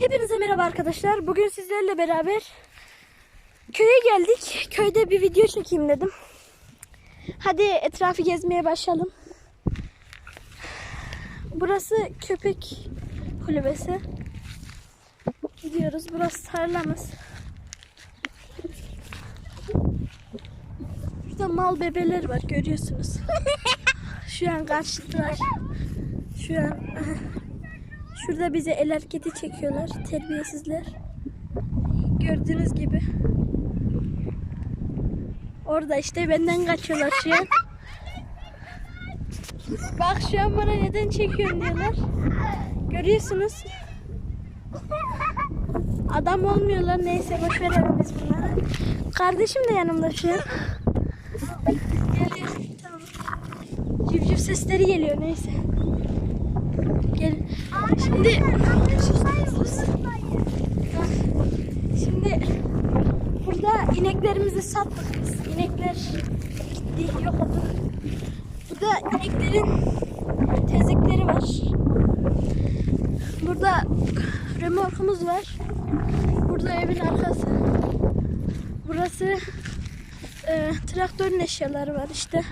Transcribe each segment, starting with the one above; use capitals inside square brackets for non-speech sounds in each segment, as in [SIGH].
Hepinize merhaba arkadaşlar. Bugün sizlerle beraber köye geldik. Köyde bir video çekeyim dedim. Hadi etrafı gezmeye başlayalım. Burası köpek kulübesi. Gidiyoruz. Burası tarlamız. Burada mal bebeler var görüyorsunuz. [LAUGHS] Şu an karşıdalar. Şu an Şurada bize el hareketi çekiyorlar. Terbiyesizler. Gördüğünüz gibi. Orada işte benden kaçıyorlar şu an. Bak şu an bana neden çekiyorsun diyorlar. Görüyorsunuz. Adam olmuyorlar. Neyse boş verelim biz bunları. Kardeşim de yanımda şu an. Geliyor. Tamam. Civciv sesleri geliyor neyse. Gel. Şimdi Şimdi burada ineklerimizi sattık biz. İnekler gitti, yok oldu. Burada ineklerin tezekleri var. Burada remorkumuz var. Burada evin arkası. Burası e, traktörün eşyaları var işte.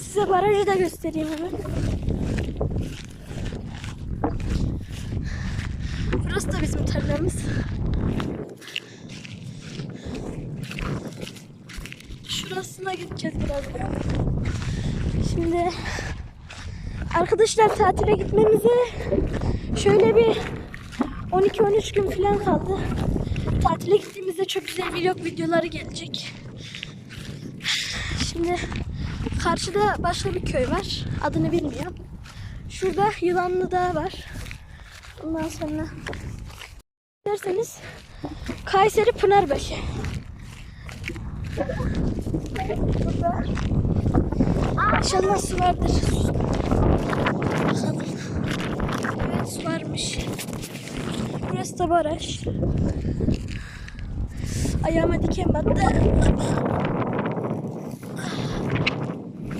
Size barajı da göstereyim hemen. Burası da bizim tarlamız. Şurasına gideceğiz birazdan. Şimdi arkadaşlar tatile gitmemize şöyle bir 12-13 gün falan kaldı. Tatile gittiğimizde çok güzel vlog videoları gelecek. Şimdi karşıda başka bir köy var. Adını bilmiyorum. Şurada Yılanlı Dağ var. Ondan sonra derseniz Kayseri Pınarbaşı. Burada İnşallah su vardır. Bakalım. Evet su varmış. Burası da baraj. Ayağıma diken battı.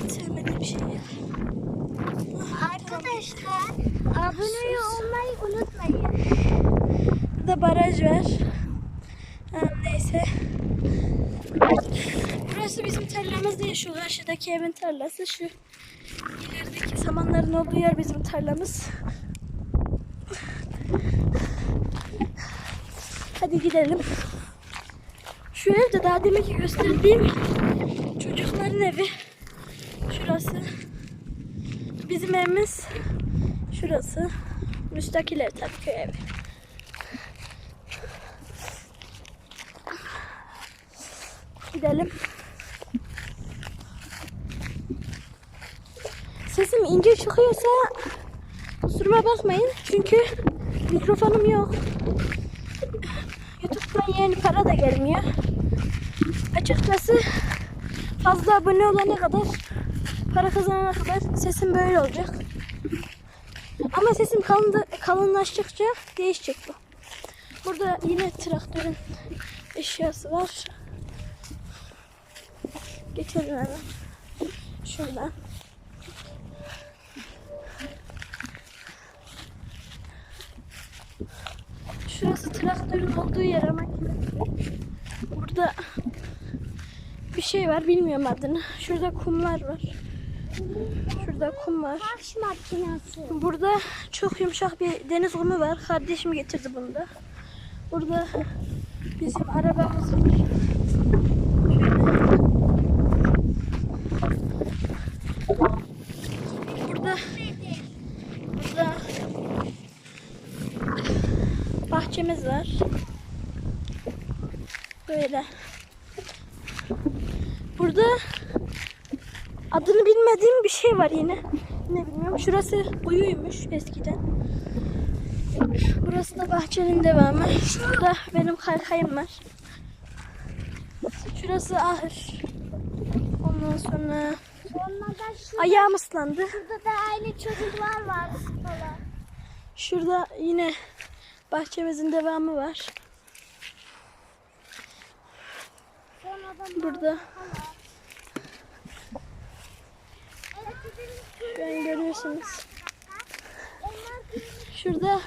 Sevmediğim şey ya. Arkadaşlar abone olmayı unutmayın. Burada baraj var. Neyse. Burası bizim tarlamız değil. Şu karşıdaki evin tarlası. Şu ilerideki samanların olduğu yer bizim tarlamız. Hadi gidelim. Şu ev de daha demek ki gösterdiğim çocukların evi. Şurası. Bizim evimiz şurası. Müstakil ev tabii köy evi. Gidelim. Sesim ince çıkıyorsa kusuruma bakmayın. Çünkü mikrofonum yok. YouTube'dan yani para da gelmiyor. Açıkçası fazla abone olana kadar para kazanana kadar sesim böyle olacak. Ama sesim kalın, kalınlaştıkça değişecek bu. Burada yine traktörün eşyası var. Geçelim hemen. Şuradan. Şurası traktörün olduğu yer ama burada bir şey var bilmiyorum adını. Şurada kumlar var. Şurada kum var. Taş makinesi. Burada çok yumuşak bir deniz kumu var. Kardeşim getirdi bunu da. Burada bizim arabamız var. Burada burada bahçemiz var. Böyle. Burada adını bilmediğim bir şey var yine. Ne bilmiyorum. Şurası kuyuymuş eskiden. Burası da bahçenin devamı. Şurada benim kaykayım var. Şurası ahır. Ondan sonra Sonra da şu, ayağım ıslandı. şurada da aynı çocuklar var falan. Şurada yine bahçemizin devamı var. Burada Onlar Şurada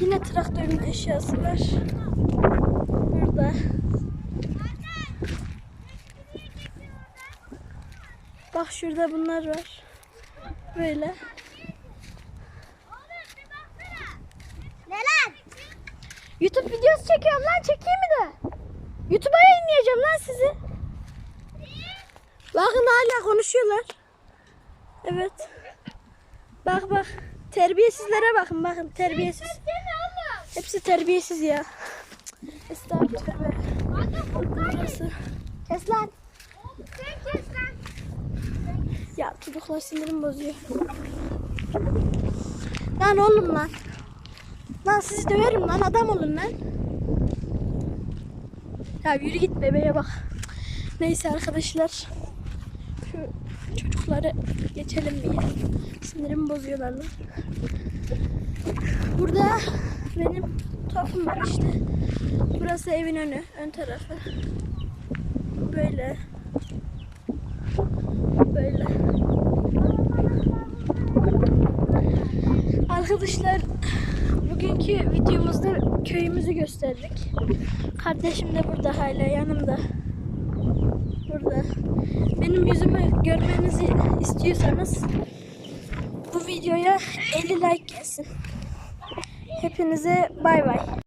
yine traktörün eşyası var. Burada. Bak şurada bunlar var. Böyle. Ne lan? YouTube videosu çekiyorum lan çekeyim mi de? YouTube'a yayınlayacağım lan sizi. Bakın hala konuşuyorlar. Evet. Bak bak. Terbiyesizlere bakın bakın terbiyesiz. Hepsi terbiyesiz ya. Estağfurullah. Burası. Kes lan. Ya çocuklar sinirim bozuyor. Lan oğlum lan. Lan sizi döverim lan adam olun lan. Ya yürü git bebeğe bak. Neyse arkadaşlar. Şu çocukları geçelim ya. Sinirimi bozuyorlar lan. Burada benim topum var işte. Burası evin önü, ön tarafı. Böyle. Böyle. Arkadaşlar bugünkü videomuzda köyümüzü gösterdik. Kardeşim de burada hala yanımda. Burada. Benim yüzümü görmenizi istiyorsanız bu videoya 50 like gelsin. Hepinize bay bay.